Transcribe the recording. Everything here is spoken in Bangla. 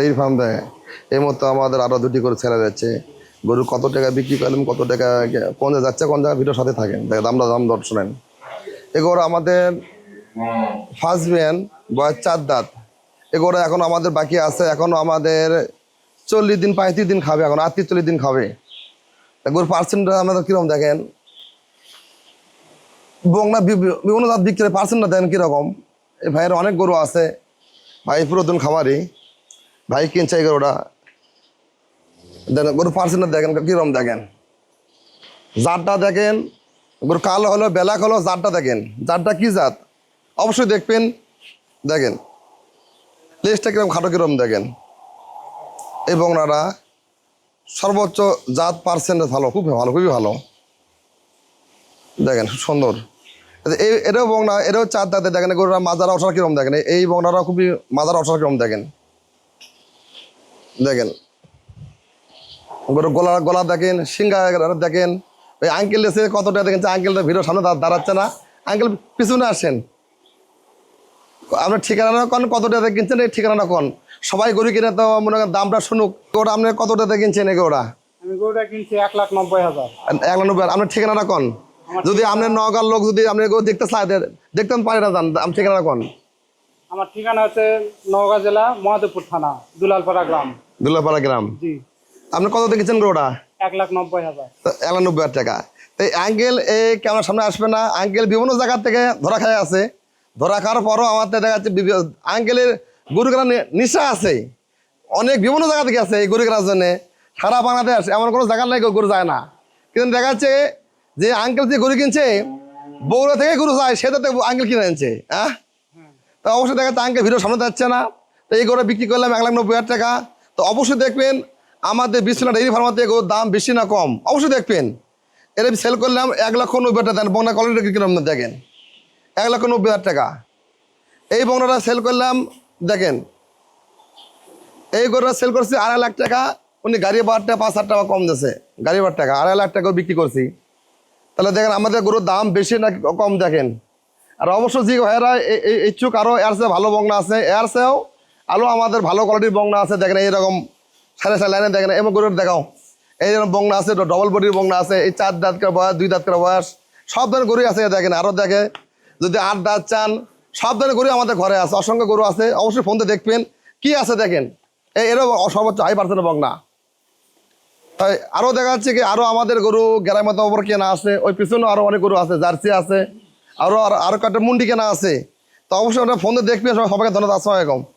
ডেইরি ফার্ম দেয়। এই মতো আমাদের আরও দুটি করে ছেড়ে যাচ্ছে গরু কত টাকা বিক্রি করলাম কত টাকা কোন যাচ্ছে, কোন জায়গায় ভিডিওর সাথে থাকেন? দামটা দাম দর শোনেন। এগুলো আমাদের ফার্স্ট বিয়ান বয়স চার দাঁত। এগুলো এখন আমাদের বাকি আছে, এখন আমাদের চল্লিশ দিন, পঁয়ত্রিশ দিন খাবে এখন, আটত্রিশ, চল্লিশ দিন খাবে। এগুলোর পার্সেন্টটা আমাদের কীরকম দেখেন? বংলা বিভিন্ন জাত বিক্রি পার্সেন্টটা দেন কীরকম? এই ভাইয়ের অনেক গরু আছে। ভাই পুরাতন খামারি। ভাই কিনছে এই গরুটা দেন, গরু পার্সেন্টটা দেখেন কীরকম দেখেন? জাতটা দেখেন, গরু কালো হলো, বেলাক হলো, জাতটা দেখেন। জাতটা কি জাত? অবশ্যই দেখবেন, দেখেন। লেজটা কীরকম, খাটো কীরকম দেখেন। এই বংলাটা সর্বোচ্চ জাত পার্সেন্ট ভালো খুব ভালো, খুবই ভালো। দেখেন, খুব সুন্দর। এই এটাও বংনা, এটাও চার দাঁতে দেখেন, গরুরা মাজার অসার কিরম দেখেন। এই বংনারা খুবই মাজার অসার কিরম দেখেন। দেখেন। গরু গলা গলা দেখেন সিঙ্গা দেখেন ওই আঙ্কেল এসে কতটা দেখেন আঙ্কেল ভিডিও সামনে দাঁড়াচ্ছে না। আঙ্কেল পিছনে আসেন। আপনার ঠিকানা কোন কত টাকা কিনছেন এই ঠিকানা কোন? সবাই গরু কিনে তো মনে করেন দামটা শুনুক। ওরা আপনি কত টাকা কিনছেন একে ওরা আমি গরুটা কিনছি এক লাখ নব্বই হাজার। এক লাখ নব্বই আপনার ঠিকানাটা কোন? যদি আপনার নগার লোক যদি আপনি গরু দেখতে চায় দেখতেন পারে না জান আপনার ঠিকানা কন? আমার ঠিকানা হচ্ছে নওগাঁ জেলা মহাদেবপুর থানা দুলালপাড়া গ্রাম। দুল্লাপাড়া গ্রাম? আপনি কত কিনছেন গরুটা? এক লাখ নব্বই হাজার। এক লাখ নব্বই হাজার টাকা। তো এই আঙ্কেল এই ক্যামেরার সামনে আসবে না। আঙ্কেল বিভিন্ন জায়গা থেকে ধরা খায় আছে। ধরা খাওয়ার পরও আমার দেখা যাচ্ছে আঙ্কেলের গরু কেনার নেশা আছে। অনেক বিভিন্ন জায়গা থেকে আছে এই গরু কেনার জন্য। সারা বাংলাদেশ এমন কোনো জায়গা নাই গরু যায় না। কিন্তু দেখা যাচ্ছে যে আঙ্কেল যে গরু কিনছে বগুড়া থেকে গরু যায় সেটা তো আঙ্কেল কিনে আনছে হ্যাঁ? তো অবশ্যই দেখা যাচ্ছে আঙ্কেল ভিডিও সামনে যাচ্ছে না। তো এই গরু বিক্রি করলাম এক লাখ নব্বই হাজার টাকা। তো অবশ্যই দেখবেন আমাদের বিশ্বনাথ ডেইরি ফার্মাতে গরুর দাম বেশি না কম। অবশ্যই দেখবেন। এর সেল করলাম এক লক্ষ নব্বই হাজার দেন বংলা কোয়ালিটি কীরকম, দেখেন। এক লক্ষ নব্বই হাজার টাকা। এই বংলাটা সেল করলাম, দেখেন। এই গরুটা সেল করছি আড়াই লাখ টাকা, উনি গাড়ি ভাড়াটা পাঁচ হাজার টাকা কম দিয়েছে। গাড়ি ভাড়ার টাকা, আড়াই লাখ টাকা বিক্রি করছি। তাহলে দেখেন, আমাদের গরুর দাম বেশি না কম, দেখেন। আর অবশ্য যে ভাইয়েরা ইচ্ছুক আরও চেয়ে ভালো বংলা আছে চেয়েও আরও আমাদের ভালো কোয়ালিটির বংনা আছে, দেখেন এইরকম সাড়ে সাড়ে লাইনে দেখেন, এমন গরুর দেখাও। এই রকম বংলা আছে ডবল বডির বংনা আছে, এই চার দাঁত করে বয়স, দুই দাঁত করে বয়স। সব ধরনের গরু আছে, দেখেন আরও দেখে। যদি আট দাঁত চান, সব ধরনের গরু আমাদের ঘরে আছে, অসংখ্য গরু আছে, অবশ্যই ফোনতে দেখবেন। কি আছে, দেখেন? এই এরও সর্বোচ্চ হাই পার্সেন্টের বংলা তাই আরও দেখা যাচ্ছে কি, আরও আমাদের গরু গ্রামের ওপর কেনা আছে, ওই পিছনেও আরও অনেক গরু আছে, জার্সি আছে, আরও আর- আরও কয়েকটা মুন্ডি কেনা আছে। তো অবশ্যই ওটা ফোনে দেখবেন, সবাই- সবাইকে ধন্যবাদ, আসসালামু আলাইকুম।